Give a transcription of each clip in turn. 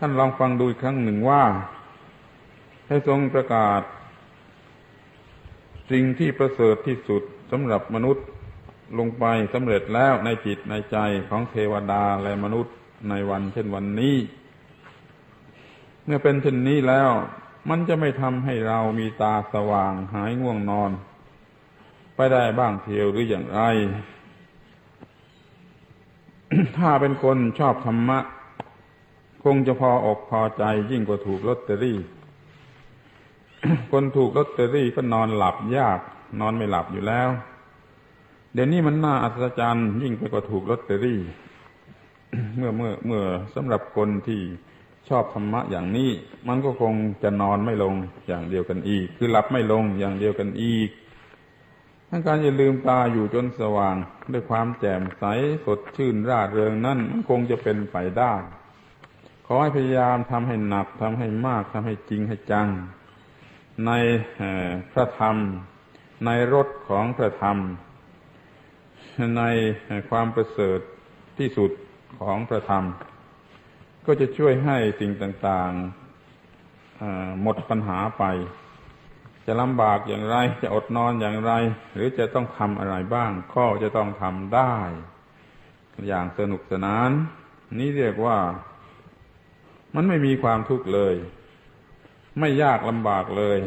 ท่านลองฟังดูอีกครั้งหนึ่งว่าให้ทรงประกาศ สิ่งที่ประเสริฐที่สุดสำหรับมนุษย์ลงไปสำเร็จแล้วในจิตในใจของเทวดาและมนุษย์ในวันเช่นวันนี้ เมื่อเป็นเช่นนี้แล้ว มันจะไม่ทำให้เรามีตาสว่างหายง่วงนอน ไปได้บ้างเทียวหรืออย่างไร ถ้าเป็นคนชอบธรรมะ คงจะพออกพอใจยิ่งกว่าถูกลอตเตอรี่ คนถูกลอตเตอรี่ก็นอนหลับยาก นอนไม่หลับอยู่แล้ว เดี๋ยวนี้มันน่าอัศจรรย์ยิ่งไปกว่าถูกลอตเตอรี่ เมื่อเมื่อเมื่อสำหรับคนที่ชอบธรรมะอย่างนี้ มันก็คงจะนอนไม่ลงอย่างเดียวกันอีก คือหลับไม่ลงอย่างเดียวกันอีกทั้งการจะลืมตาอยู่จนสว่าง ด้วยความแจ่มใสสดชื่นร่าเริงนั่นมันคงจะเป็นไปได้ ขอให้พยายามทำให้หนักทำให้มากทำให้จริงให้จัง ในพระธรรม ในรถของพระธรรม ในความประเสริฐที่สุดของพระธรรม ก็จะช่วยให้สิ่งต่างๆหมดปัญหาไป จะลำบากอย่างไรจะอดนอนอย่างไร หรือจะต้องทำอะไรบ้าง ก็จะต้องทำได้ อย่างสนุกสนาน นี่เรียกว่า มันไม่มีความทุกข์เลย ไม่ยากลำบากเลย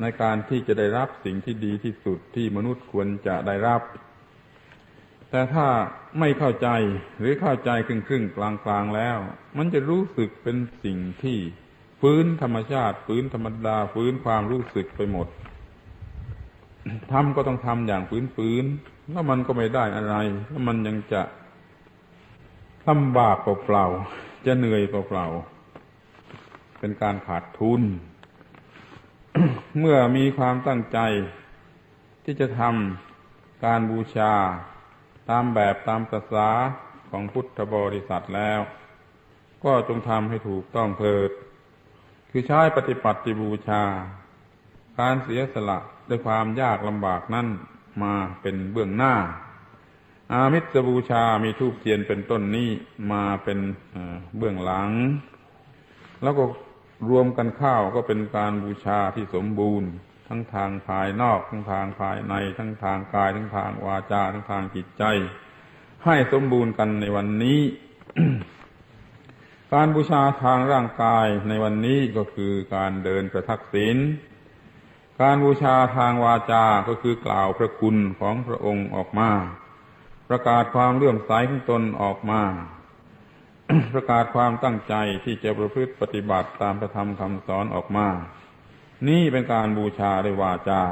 ในการที่จะได้รับสิ่งที่ดีที่สุดที่มนุษย์ควรจะได้รับ แต่ถ้าไม่เข้าใจหรือเข้าใจครึ่งครึ่งกลางกลางแล้ว มันจะรู้สึกเป็นสิ่งที่ฟื้นธรรมชาติฟื้นธรรมดาฟื้นความรู้สึกไปหมดทำก็ต้องทำอย่างฟื้นฟื้นแล้วมันก็ไม่ได้อะไร แล้วมันยังจะลำบากเปล่าๆ จะเหนื่อยเปล่าๆ เป็นการขาดทุน เมื่อมีความตั้งใจ ที่จะทำการบูชา ตามแบบตามภาษาของพุทธบริษัทแล้ว ก็จงทำให้ถูกต้องเถิด คือใช้ปฏิปัติบูชา การเสียสละด้วยความยากลำบากนั้นมาเป็นเบื้องหน้า อามิสบูชามีทูบเทียนเป็นต้นนี้มาเป็นเบื้องหลัง แล้วก็รวมกันข้าวก็เป็นการบูชาที่สมบูรณ์ ทั้งทางภายนอก ทั้งทางภายใน ทั้งทางกาย ทั้งทางวาจา ทั้งทางจิตใจ ให้สมบูรณ์กันในวันนี้ การบูชาทางร่างกายในวันนี้ก็คือการเดินประทักษิณการบูชาทางวาจาก็คือกล่าวพระคุณของพระองค์ออกมา ประกาศความเลื่อมใสของตนออกมา ประกาศความตั้งใจที่จะประพฤติปฏิบัติตามพระธรรมคำสอนออกมา นี่เป็นการบูชาด้วยวาจา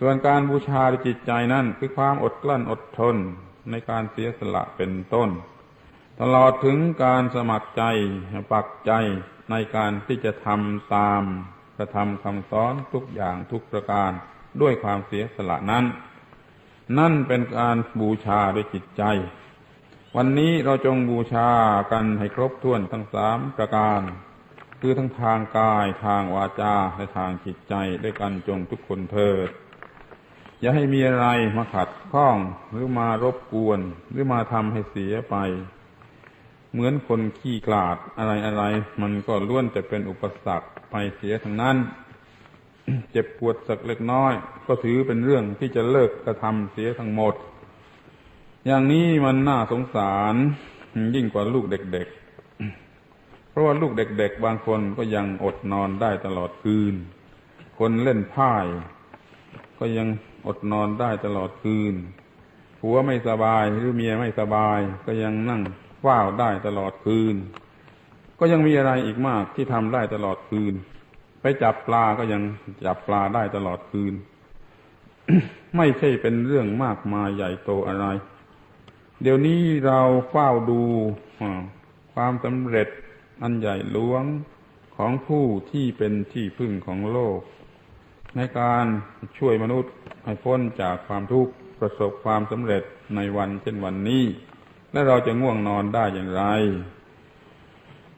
ส่วนการบูชาด้วยจิตใจนั่นคือความอดกลั้นอดทนในการเสียสละเป็นต้น ตลอดถึงการสมัครใจปักใจในการที่จะทำตามกระทำคำสอนทุกอย่างทุกประการด้วยความเสียสละนั้น นั่นเป็นการบูชาด้วยจิตใจ วันนี้เราจงบูชากันให้ครบถ้วนทั้งสามประการ คือทั้งทางกายทางวาจาและทางจิตใจด้วยกันจงทุกคนเถิด อย่าให้มีอะไรมาขัดข้องหรือมารบกวน หรือมาทำให้เสียไป เหมือนคนขี้กลาดอะไรอะไรมันก็ล้วนจะเป็นอุปสรรคไปเสียทั้งนั้น เจ็บปวดสักเล็กน้อย ก็ถือเป็นเรื่องที่จะเลิกกระทำเสียทั้งหมด อย่างนี้มันน่าสงสารยิ่งกว่าลูกเด็กๆ เพราะว่าลูกเด็กๆ บางคนก็ยังอดนอนได้ตลอดคืน คนเล่นพ่าย ก็ยังอดนอนได้ตลอดคืนผัวไม่สบายหรือเมียไม่สบาย ก็ยังนั่งว้าวได้ตลอดคืน ก็ยังมีอะไรอีกมากที่ทำได้ตลอดคืน ไปจับปลาก็ยังจับปลาได้ตลอดคืน ไม่ใช่เป็นเรื่องมากมายใหญ่โตอะไร เดี๋ยวนี้เราเฝ้าดูความสำเร็จอันใหญ่หลวงของผู้ที่เป็นที่พึ่งของโลก ในการช่วยมนุษย์ให้พ้นจากความทุกข์ประสบความสำเร็จในวันเช่นวันนี้ และเราจะง่วงนอนได้อย่างไร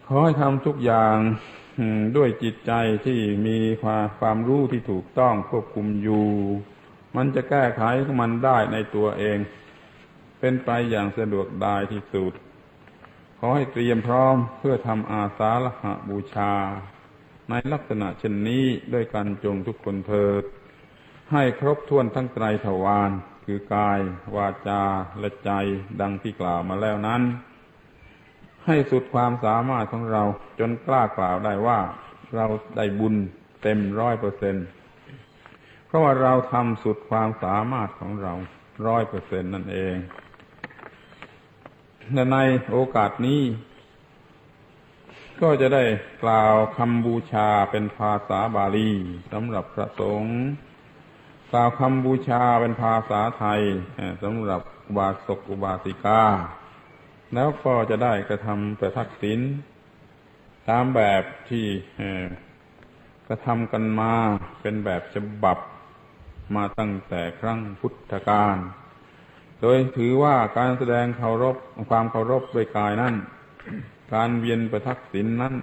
ขอให้ทำทุกอย่าง ด้วยจิตใจที่มีความความรู้ที่ถูกต้องควบคุมอยู่ มันจะแก้ไขของมันได้ในตัวเอง เป็นไปอย่างสะดวกได้ที่สุด ขอให้เตรียมพร้อมเพื่อทำอาสาฬหะบูชา ในลักษณะเช่นนี้ด้วยกันจงทุกคนเถิด ให้ครบถ้วนทั้งไตรทวารคือกาย วาจา และใจดังที่กล่าวมาแล้วนั้น ให้สุดความสามารถของเราจนกล้ากล่าวได้ว่าเราได้บุญเต็มร้อยเปอร์เซ็นเพราะว่าเราทำสุดความสามารถของเราร้อยเปอร์เซ็นนั่นเองและในโอกาสนี้ ก็จะได้กล่าวคำบูชาเป็นภาษาบาลีสำหรับพระสงฆ์กล่าวคำบูชาเป็นภาษาไทยสำหรับบาสกอุบาสิกา แล้วก็จะได้กระทำประทักษิณตามแบบที่กระทำกันมาเป็นแบบฉบับมาตั้งแต่ครั้งพุทธกาล โดยถือว่าการแสดงเคารพความเคารพด้วยกายนั้นการเวียนประทักษิณนนั้น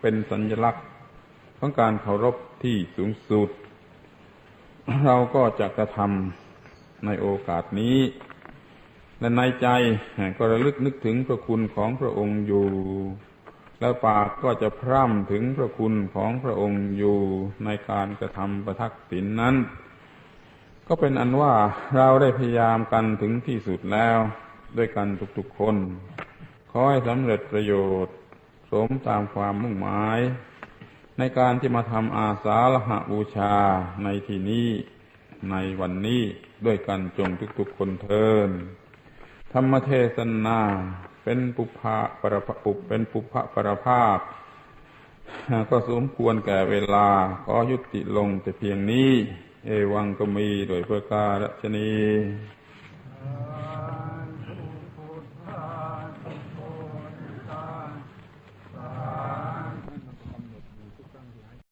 เป็นสัญลักษณ์ของการเคารพที่สูงสุด เราก็จะกระทำในโอกาสนี้ และในใจก็ระลึกนึกถึงพระคุณของพระองค์อยู่ แล้วปากก็จะพร่ำถึงพระคุณของพระองค์อยู่ในการกระทำประทักษิณนนั้น ก็เป็นอันว่าเราได้พยายามกันถึงที่สุดแล้วด้วยกันทุกๆคน ขอให้สำเร็จประโยชน์ สมตามความมุ่งหมาย ในการที่มาทำอาสาฬหบูชาในที่นี้ในวันนี้ด้วยกันจงทุกๆคนเทิน ธรรมเทศนาเป็นปุพะปรปุเป็นปุพะปรภาพ ก็สมควรแก่เวลาขอยุติลงแต่เพียงนี้ เอวังก็มีโดยประการชนี